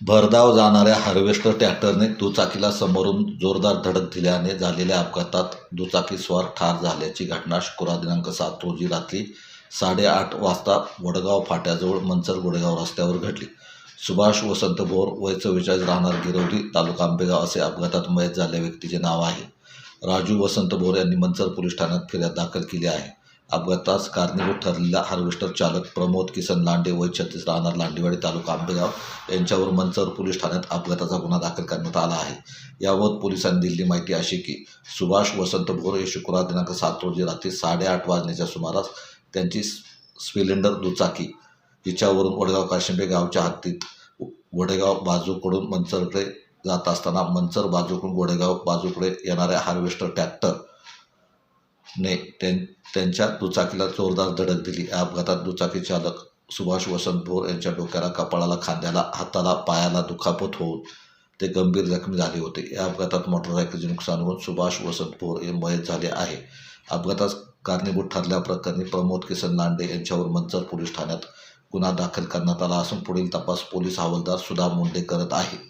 भरधाव जाणाऱ्या हार्वेस्टर ट्रॅक्टरने दुचाकीला समोरून जोरदार धडक दिल्याने झालेल्या अपघातात दुचाकीस्वार ठार झाल्याची घटना शुक्रवार दिनांक सात रोजी रात्री साडेआठ वाजता वडगाव फाट्याजवळ मंचर गोडेगाव रस्त्यावर घडली. सुभाष वसंत भोर वय चव्वेचाळीस राहणार गिरवली तालुका आंबेगाव असे अपघातात मयत झालेल्या व्यक्तीचे नाव आहे. राजू वसंत भोर यांनी मंचर पोलीस ठाण्यात फिर्याद दाखल केली आहे. अपघातास कारणीभूत ठरलेला हार्वेस्टर चालक प्रमोद किसन लांडे वय छत्तीस राहणार लांडेवाडी तालुका आंबेगाव यांच्यावर मंचर पोलीस ठाण्यात अपघाताचा गुन्हा दाखल करण्यात आला आहे. याबाबत पोलिसांनी दिलेली माहिती अशी की सुभाष वसंत भोर हे शुक्रवार दिनांक सात रोजी रात्री साडेआठ वाजण्याच्या सुमारास त्यांची स्प्लेंडर दुचाकी हिच्यावरून वडगाव काशिंबे गावच्या हत्तीत वडेगाव बाजूकडून मंचरकडे जात असताना मंचर बाजूकडून गोडेगाव बाजूकडे येणाऱ्या हार्वेस्टर ट्रॅक्टर ने त्यां त्यांच्या दुचाकीला जोरदार धडक दिली. या अपघातात दुचाकी चालक सुभाष वसंत भोर यांच्या डोक्याला कपाळाला खांद्याला हाताला पायाला दुखापत होऊन ते गंभीर जखमी झाले होते. या अपघातात मोटरसायकलचे नुकसान होऊन सुभाष वसंत भोर हे मयत झाले आहे. अपघातात कारणीभूत ठरल्याप्रकरणी प्रमोद किसन लांडे यांच्यावर मंचर पोलीस ठाण्यात गुन्हा दाखल करण्यात आला असून पुढील तपास पोलीस हवालदार सुधा मुंडे करत आहे.